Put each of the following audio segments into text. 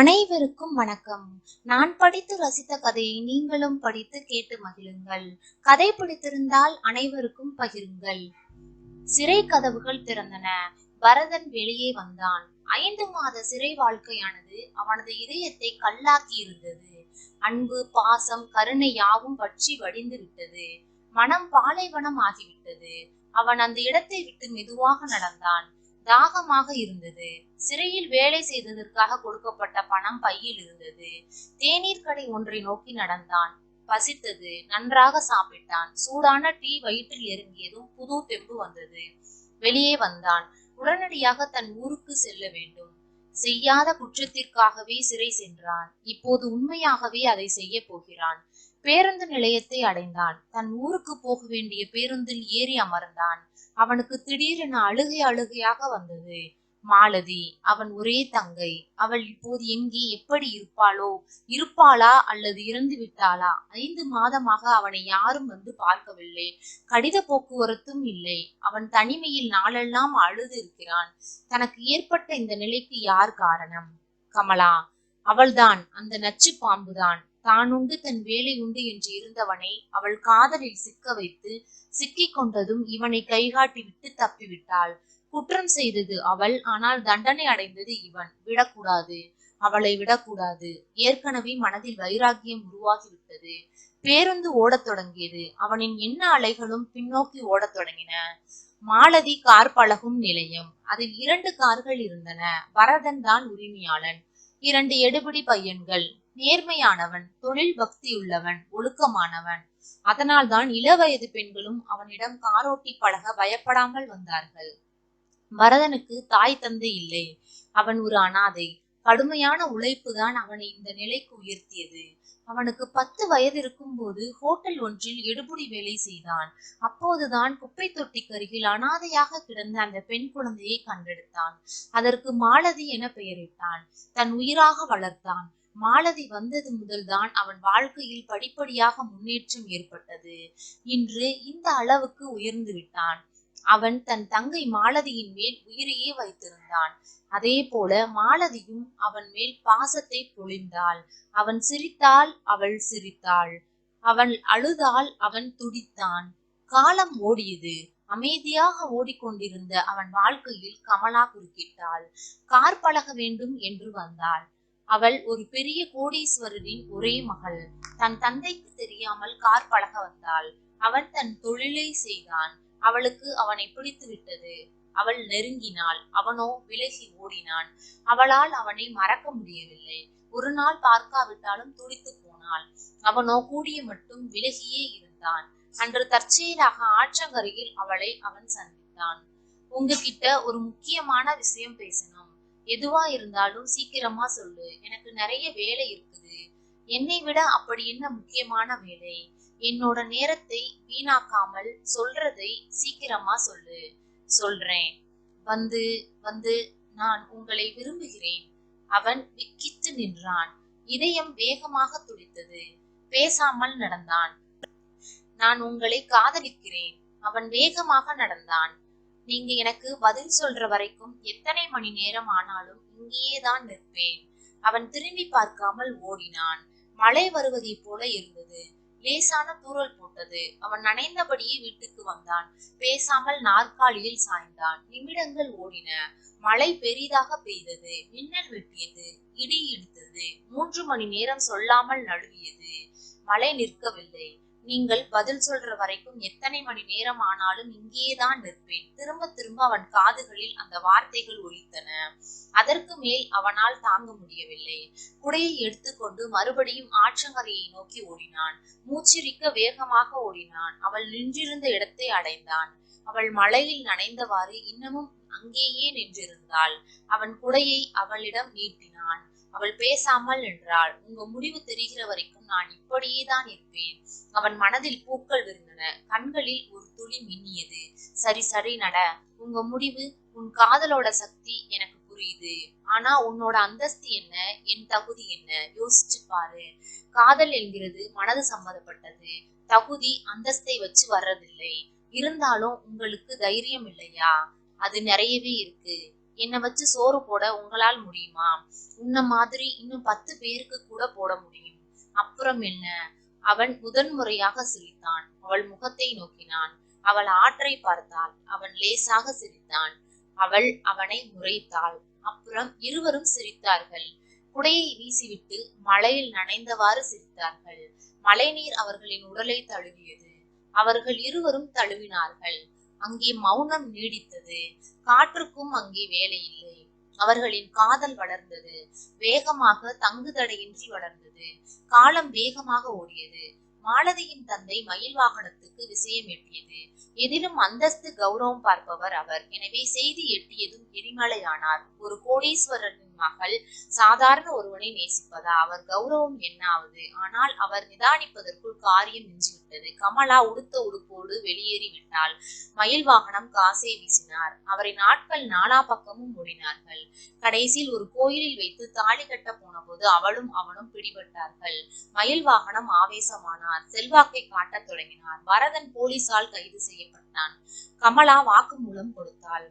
அனைவருக்கும் வணக்கம். நான் படித்து ரசித்த கதையை நீங்களும் படித்து கேட்டு மகிழுங்கள். கதை பிடித்திருந்தால் அனைவருக்கும் பகிருங்கள். சிறை கதவுகள் திறந்தன. பரதன் வெளியே வந்தான். ஐந்து மாத சிறை வாழ்க்கையானது அவனது இதயத்தை கல்லாக்கி இருந்தது அன்பு பாசம் கருணை யாவும் வற்றி வடிந்து விட்டது மனம் பாலைவனம் ஆகிவிட்டது அவன் அந்த இடத்தை விட்டு மெதுவாக நடந்தான். தாகமாக இருந்தது. சிறையில் வேலை செய்ததற்காக கொடுக்கப்பட்ட பணம் பையில் இருந்தது. தேநீர் கடை ஒன்றை நோக்கி நடந்தான். பசித்தது. நன்றாக சாப்பிட்டான். சூடான டீ வயிற்றில் இறங்கியதும் புது தெம்பு வந்தது. வெளியே வந்தான். உடனடியாக தன் ஊருக்கு செல்ல வேண்டும். செய்யாத குற்றத்திற்காகவே சிறை சென்றான். இப்போது உண்மையாகவே அதை செய்ய போகிறான். பேருந்து நிலையத்தை அடைந்தான். தன் ஊருக்கு போக வேண்டிய பேருந்தில் ஏறி அமர்ந்தான். அவனுக்கு திடீரென அழுகை அழுகையாக வந்தது. மாலதி அவன் ஒரே தங்கை. அவள் இப்போது எங்கே? எப்படி இருப்பாளோ? இருப்பாளா அல்லது இறந்து விட்டாளா? ஐந்து மாதமாக அவனை யாரும் வந்து பார்க்கவில்லை. கடித போக்குவரத்தும் இல்லை. அவன் தனிமையில் நாளெல்லாம் அழுது இருக்கிறான். தனக்கு ஏற்பட்ட இந்த நிலைக்கு யார் காரணம்? கமலா அவள்தான். அந்த நச்சு பாம்புதான். தான் உண்டு தன் வேலை உண்டு என்று இருந்தவனை அவள் காதலில் சிக்க வைத்து சிக்கிக் கொண்டதும் இவனை கைகாட்டி விட்டு தப்பிவிட்டாள். குற்றம் செய்தது அவள் ஆனால் தண்டனை அடைந்தது இவன். விடக்கூடாது. அவளை விடக்கூடாது. ஏற்கனவே மனதில் வைராகியம் உருவாகிவிட்டது. பேருந்து ஓடத் தொடங்கியது. அவனின் எண்ண அலைகளும் பின்னோக்கி ஓடத் தொடங்கின. மாலதி கார் பழகும் நிலையம். அதில் இரண்டு கார்கள் இருந்தன. பரதன் தான் உரிமையாளன். இரண்டு எடுபிடி பையன்கள். நேர்மையானவன் தொழில் பக்தியுள்ளவன் ஒழுக்கமானவன். அதனால்தான் இளவயது பெண்களும் அவனிடம் காரோட்டி பழக பயப்படாமல் வந்தார்கள். பரதனுக்கு தாய் தந்தை இல்லை. அவன் ஒரு அனாதை. கடுமையான உழைப்பு தான் அவனை இந்த நிலைக்கு உயர்த்தியது. அவனுக்கு பத்து வயது இருக்கும் போது ஹோட்டல் ஒன்றில் எடுபுடி வேலை செய்தான். அப்போதுதான் குப்பை தொட்டிக்கு அருகில் அனாதையாக கிடந்த அந்த பெண் குழந்தையை கண்டெடுத்தான். அதற்கு மாலதி என பெயரிட்டான். தன் உயிராக வளர்த்தான். மாலதி வந்தது முதல்தான் அவன் வாழ்க்கையில் படிப்படியாக முன்னேற்றம் ஏற்பட்டது. இன்று இந்த அளவுக்கு உயர்ந்து விட்டான். அவன் தன் தங்கை மாலதியின் மேல் உயிரையே வைத்திருந்தான். அதே போல மாலதியும் அவன் மேல் பாசத்தை பொழிந்தாள். அவன் சிரித்தால் அவள் சிரித்தாள். அவன் அழுதால் அவன் துடித்தான். காலம் ஓடியது. அமைதியாக ஓடிக்கொண்டிருந்த அவன் வாழ்க்கையில் கமலா குறுக்கிட்டாள். கார் பழக வேண்டும் என்று வந்தாள். அவள் ஒரு பெரிய கோடீஸ்வரரின் ஒரே மகள். தன் தந்தைக்கு தெரியாமல் கார் பழக வந்தாள். அவன் தன் தொழிலை செய்தான். அவளுக்கு அவனை பிடித்து விட்டது அவள் நெருங்கினாள். அவனோ விலகி ஓடினான். அவளால் அவனை மறக்க முடியவில்லை. ஒரு நாள் பார்க்காவிட்டாலும் துடித்து போனாள். அவனோ கூடிய மட்டும் விலகியே இருந்தான். அன்று தற்செயலாக ஆற்றங்கரையில் அவளை அவன் சந்தித்தான். உங்ககிட்ட ஒரு முக்கியமான விஷயம் பேசணும். எதுவா இருந்தாலும் சீக்கிரமா சொல்லு. எனக்கு நிறைய வேலை இருக்குது. என்னை விட அப்படி என்ன முக்கியமான வேலை? என்னோட நேரத்தை வீணாக்காமல் சொல்றதை சீக்கிரமா சொல்லு. சொல்றேன். வந்து வந்து நான் உங்களை விரும்புகிறேன். அவன் விக்கித்து நின்றான். இதயம் வேகமாக துடித்தது. பேசாமல் நடந்தான். நான் உங்களை காதலிக்கிறேன். அவன் வேகமாக நடந்தான். நீங்க எனக்கு பதில் சொல்ற வரைக்கும் எத்தனை மணி நேரம் ஆனாலும் இங்கேயே தான் நிற்பேன். அவன் திரும்பி பார்க்காமல் ஓடினான். மழை வருவதை போல இருந்தது. லேசான தூறல் போட்டது. அவன் நனைந்தபடியே வீட்டுக்கு வந்தான். பேசாமல் நாற்காலியில் சாய்ந்தான். நிமிடங்கள் ஓடின. மழை பெரிதாக பெய்தது. மின்னல் வெட்டியது. இடி இடித்தது. மூன்று மணி நேரம் சொல்லாமல் நழுவியது. மழை நிற்கவில்லை. நீங்கள் பதில் சொல்ற வரைக்கும் எத்தனை மணி நேரம் ஆனாலும் இங்கேதான் நிற்பேன். திரும்ப திரும்ப அவன் காதுகளில் அந்த வார்த்தைகள் ஒலித்தன. அதற்கு மேல் அவனால் தாங்க முடியவில்லை. குடையை எடுத்துக்கொண்டு மறுபடியும் ஆற்றங்கரையை நோக்கி ஓடினான். மூச்சிரிக்க வேகமாக ஓடினான். அவள் நின்றிருந்த இடத்தை அடைந்தான். அவள் மழையில் நனைந்தவாறு இன்னமும் அங்கேயே நின்றிருந்தாள். அவன் குடையை அவளிடம் நீட்டினான். அவள் பேசாமல் நின்றாள். உங்க முடிவு தெரிகிற வரைக்கும் நான் இப்படியே தான் இருப்பேன். அவன் மனதில் பூக்கள் விருந்தன. கண்களில் ஒரு துளி மின்னியது. சரி சரி நட. உங்க முடிவு உன் காதலோட சக்தி எனக்கு புரியுது. ஆனா உன்னோட அந்தஸ்து என்ன? என் தகுதி என்ன? யோசிச்சு பாரு. காதல் என்கிறது மனது சம்மந்தப்பட்டது. தகுதி அந்தஸ்தை வச்சு வர்றதில்லை. இருந்தாலும் உங்களுக்கு தைரியம் இல்லையா? அது நிறையவே இருக்கு. என்னை வச்சு சோறு போட உங்களால் முடியுமா? உன்ன மாதிரி இன்னும் பத்து பேருக்கு கூட போட முடியும். அப்புறம் என்ன? அவன் முதன்முறையாக சிரித்தான். அவள் முகத்தை நோக்கினான். அவள் ஆற்றை பார்த்தாள். அவன் லேசாக சிரித்தான். அவள் அவனை முறைத்தாள். அப்புறம் இருவரும் சிரித்தார்கள். குடையை வீசிவிட்டு மழையில் நனைந்தவாறு சிரித்தார்கள். மழைநீர் அவர்களின் உடலை தழுவியது. அவர்கள் இருவரும் தழுவினார்கள். அங்கே மௌனம் நீடித்தது. காற்றுக்கும் அங்கே வேலை இல்லை. அவர்களின் காதல் வளர்ந்தது. வேகமாக தங்குதடையின்றி வளர்ந்தது. காலம் வேகமாக ஓடியது. மாலதியின் தந்தை மயில் வாகனத்துக்கு விஷயம் எட்டியது. எதிலும் அந்தஸ்து கௌரவம் பார்ப்பவர் அவர். எனவே செய்தி எட்டியதும் எரிமலையானார். ஒரு கோடீஸ்வரரின் மகள் சாதாரண ஒருவனை நேசிப்பதா? அவர் கௌரவம் என்னாவது? ஆனால் அவர் நிதானிப்பதற்குள் காரியம் நின்றுவிட்டது கமலா உடுத்த உடுப்போடு வெளியேறி விட்டாள். மயில் வாகனம் காசை வீசினார். அவரை நாட்கள் நாலா பக்கமும் ஓடினார்கள். கடைசியில் ஒரு கோயிலில் வைத்து தாலி கட்ட போன போது அவளும் அவனும் பிடிபட்டார்கள். மயில் வாகனம் ஆவேசமானார். செல்வாக்கை காட்டத் தொடங்கினார். பரதன் போலீசால் கைது செய்யப்பட்டான். கமலா வாக்குமூலம் கொடுத்தாள்.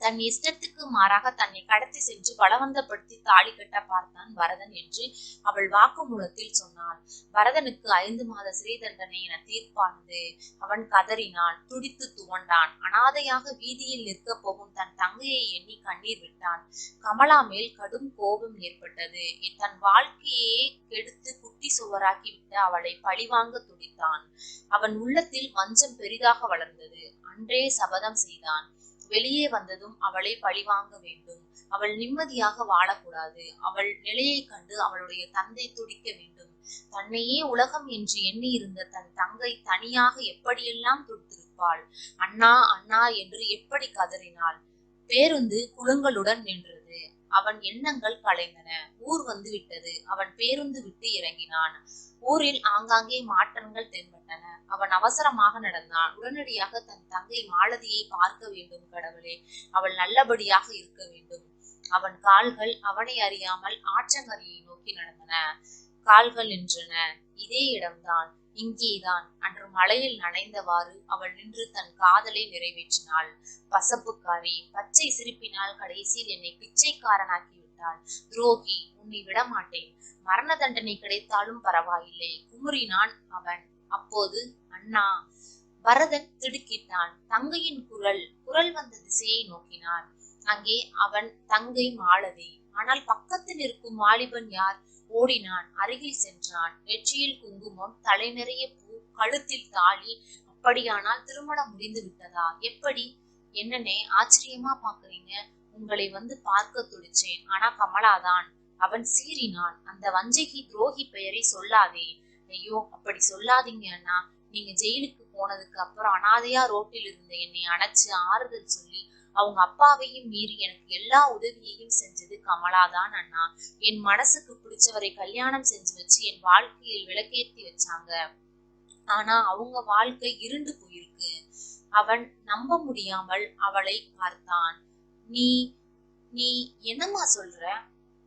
தன் இஷ்டத்துக்கு மாறாக தன்னை கடத்தி சென்று பலவந்தப்படுத்தி தாலி கட்ட பார்த்தான் வரதன் என்று அவள் வாக்குமூலத்தில் சொன்னாள். பரதனுக்கு ஐந்து மாத சிறை தண்டனை என தீர்ப்பானது. அவன் கதறினான் துடித்து துவண்டான். அனாதையாக வீதியில் நிற்க போகும் தன் தங்கையை எண்ணி கண்ணீர் விட்டான். கமலா மேல் கடும் கோபம் ஏற்பட்டது. தன் வாழ்க்கையே கெடுத்து குட்டி சுவராக்கி விட்ட அவளை பழிவாங்க துடித்தான். அவன் உள்ளத்தில் வஞ்சம் பெரிதாக வளர்ந்தது. அன்றே சபதம் செய்தான். வெளியே வந்ததும் அவளை பழிவாங்க வேண்டும். அவள் நிம்மதியாக வாழக்கூடாது. அவள் நிலையை கண்டு அவளுடைய தந்தை துடிக்க வேண்டும். தன்னையே உலகம் என்று எண்ணி இருந்த தன் தங்கை தனியாக எப்படியெல்லாம் துடித்திருப்பாள்? அண்ணா அண்ணா என்று எப்படி கதறினாள்? பேருந்து குழுங்களுடன் நின்றது. அவன் எண்ணங்கள் கலைந்தன. ஊர் வந்து விட்டது. அவன் பேருந்து விட்டு இறங்கினான். ஊரில் ஆங்காங்கே மாற்றங்கள் தென்பட்டன. அவன் அவசரமாக நடந்தான். உடனடியாக தன் தங்கை மாலதியை பார்க்க வேண்டும் கடவுளே. அவள் நல்லபடியாக இருக்க வேண்டும். அவன் கால்கள் அவனை அறியாமல் ஆற்றங்கரையை நோக்கி நடந்தன. கால்கள் நின்றன. இதே இடம்தான். இங்கேதான். அன்று மலையில் நனைந்தவாறு அவள் நின்று தன் காதலை நிறைவேற்றினாள். பசப்புக்காரி பச்சை சிரிப்பினால் கடைசியில் என்னை பிச்சைக்காரனாக்கி விட்டாள் துரோகி உன்னை விட மாட்டேன் மரண தண்டனை கிடைத்தாலும் பரவாயில்லை. குமுறினான் அவன். அப்போது அண்ணா பரதன் திடுக்கிட்டான். தங்கையின் குரல் குரல் வந்த திசையை நோக்கினான். அங்கே அவன் தங்கை மாலதி. ஆனால் பக்கத்தில் இருக்கும் வாலிபன் யார்? ஓடினான். அருகில் சென்றான். நெற்றியில் குங்குமம் தலை நிறைய பூ கழுத்தில் தாலி. அப்படியானால் திருமணம் முடிந்து விட்டதா? எப்படி? என்னனே ஆச்சரியமா பாக்குறீங்க உங்களை வந்து பார்க்க துடிச்சேன். ஆனா கமலாதான். அவன் சீறினான். அந்த வஞ்சகி துரோகி பெயரை சொல்லாதே. ஐயோ அப்படி சொல்லாதீங்க அண்ணா நீங்க ஜெயிலுக்கு போனதுக்கு அப்புறம் அனாதையா ரோட்டில் இருந்த என்னை அணைச்சு ஆறுதல் சொல்லி அவங்க அப்பாவையும் மீறி எனக்கு எல்லா உதவியையும் செஞ்சது கமலாதான் அண்ணா என் மனசுக்கு பிடிச்சவரை கல்யாணம் செஞ்சு வச்சு என் வாழ்க்கையில் விளக்கேத்தி வச்சாங்க. ஆனா அவங்க வாழ்க்கை இருண்டு போயிருக்கு. அவன் நம்ப முடியாமல் அவளை பார்த்தான். நீ நீ என்னம்மா சொல்ற?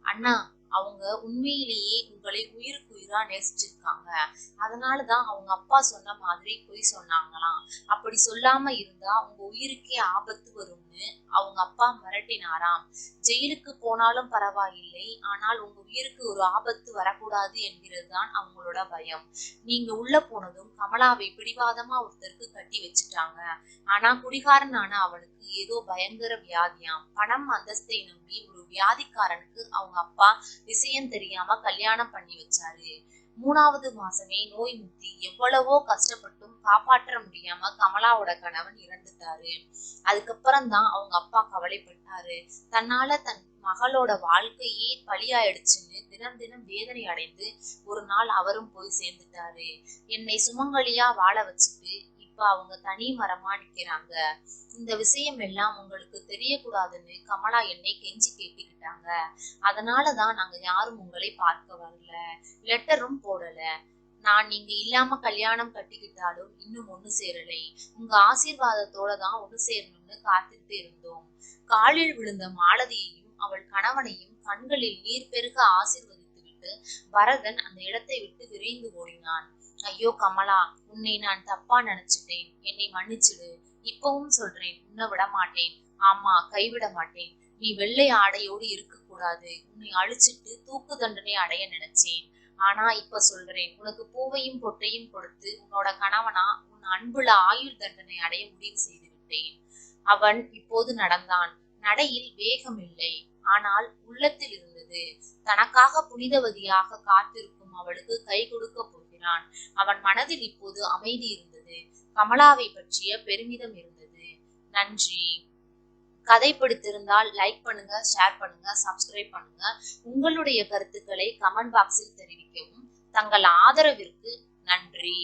அண்ணா அவங்க உண்மையிலேயே உங்களை உயிருக்கு உயிரா நேசிச்சிருக்காங்க. அதனாலதான் அவங்க அப்பா சொன்ன மாதிரி பொய் சொன்னாங்களாம். அப்படி சொல்லாம இருந்தா உங்க உயிருக்கே ஆபத்து வரும்னு அவங்க அப்பா மிரட்டினாராம். ஜெயிலுக்கு போனாலும் பரவாயில்லை ஆனால் உங்க உயிருக்கு ஒரு ஆபத்து வரக்கூடாது என்கிறது தான் அவங்களோட பயம். நீங்க உள்ள போனதும் கமலாவை பிடிவாதமா ஒருத்தருக்கு கட்டி வச்சுட்டாங்க. ஆனா குடிகாரனான அவனுக்கு ஏதோ பயங்கர வியாதியாம். பணம் அந்தஸ்தை நம்பி ஒரு வியாதிக்காரனுக்கு அவங்க அப்பா விஷயம் தெரியாம கல்யாணம் பண்ணி வச்சாரு. மூணாவது மாசமே நோய் முத்தி எவ்வளவோ கஷ்டப்பட்டும் காப்பாற்ற முடியாம கமலாவோட கணவன் இறந்துட்டாரு. அதுக்கப்புறம் தான் அவங்க அப்பா கவலைப்பட்டாரு. தன்னால தன் மகளோட வாழ்க்கையே பலியாயிடுச்சுன்னு தினம் தினம் வேதனை அடைந்து ஒரு நாள் அவரும் போய் சேர்ந்துட்டாரு. என்னை சுமங்கலியா வாழ வச்சுட்டு இப்ப அவங்க தனி மரமா நிக்கிறாங்க. இந்த விஷயம் எல்லாம் உங்களுக்கு தெரியக்கூடாதுன்னு கமலா என்னை கெஞ்சி கேட்டுக்கிட்டாங்க. அதனாலதான் நாங்க யாரும் உங்களை பார்க்க வரல. லெட்டரும் போடல. நான் நீங்க இல்லாம கல்யாணம் கட்டிக்கிட்டாலும் இன்னும் ஒண்ணு சேரலை. உங்க ஆசீர்வாதத்தோட தான் ஒண்ணு சேரணும்னு காத்துட்டு இருந்தோம். காலில் விழுந்த மாலதியையும் அவள் கணவனையும் கண்களில் நீர் பெருக ஆசீர்வதித்து விட்டு பரதன் அந்த இடத்தை விட்டு விரைந்து ஓடினான். ஐயோ கமலா உன்னை நான் தப்பா நினைச்சிட்டேன். என்னை மன்னிச்சிடு. இப்பவும் சொல்றேன் உன்னை விட மாட்டேன். ஆமா கைவிட மாட்டேன். நீ வெள்ளை ஆடையோடு இருக்க கூடாது உன்னை அழிச்சிட்டு தூக்கு தண்டனை அடைய நினைச்சேன். ஆனா இப்ப சொல்றேன் உனக்கு பூவையும் பொட்டையும் கொடுத்து உன்னோட கணவனா உன் அன்புல ஆயுள் தண்டனை அடைய முடிவு செய்து விட்டேன் அவன் இப்போது நடந்தான். நடையில் வேகம் இல்லை ஆனால் உள்ளத்தில் இருந்தது தனக்காக புனிதவதியாக காத்திருக்கும் அவளுக்கு கை கொடுக்க போகிறான் அவன் மனதில் இப்போது அமைதி இருந்தது. கமலாவை பற்றிய பெருமிதம் இருந்தது. நன்றி. கதை பிடித்திருந்தால் லைக் பண்ணுங்க ஷேர் பண்ணுங்க சப்ஸ்கிரைப் பண்ணுங்க. உங்களுடைய கருத்துக்களை கமெண்ட் பாக்ஸில் தெரிவிக்கவும். தங்கள் ஆதரவிற்கு நன்றி.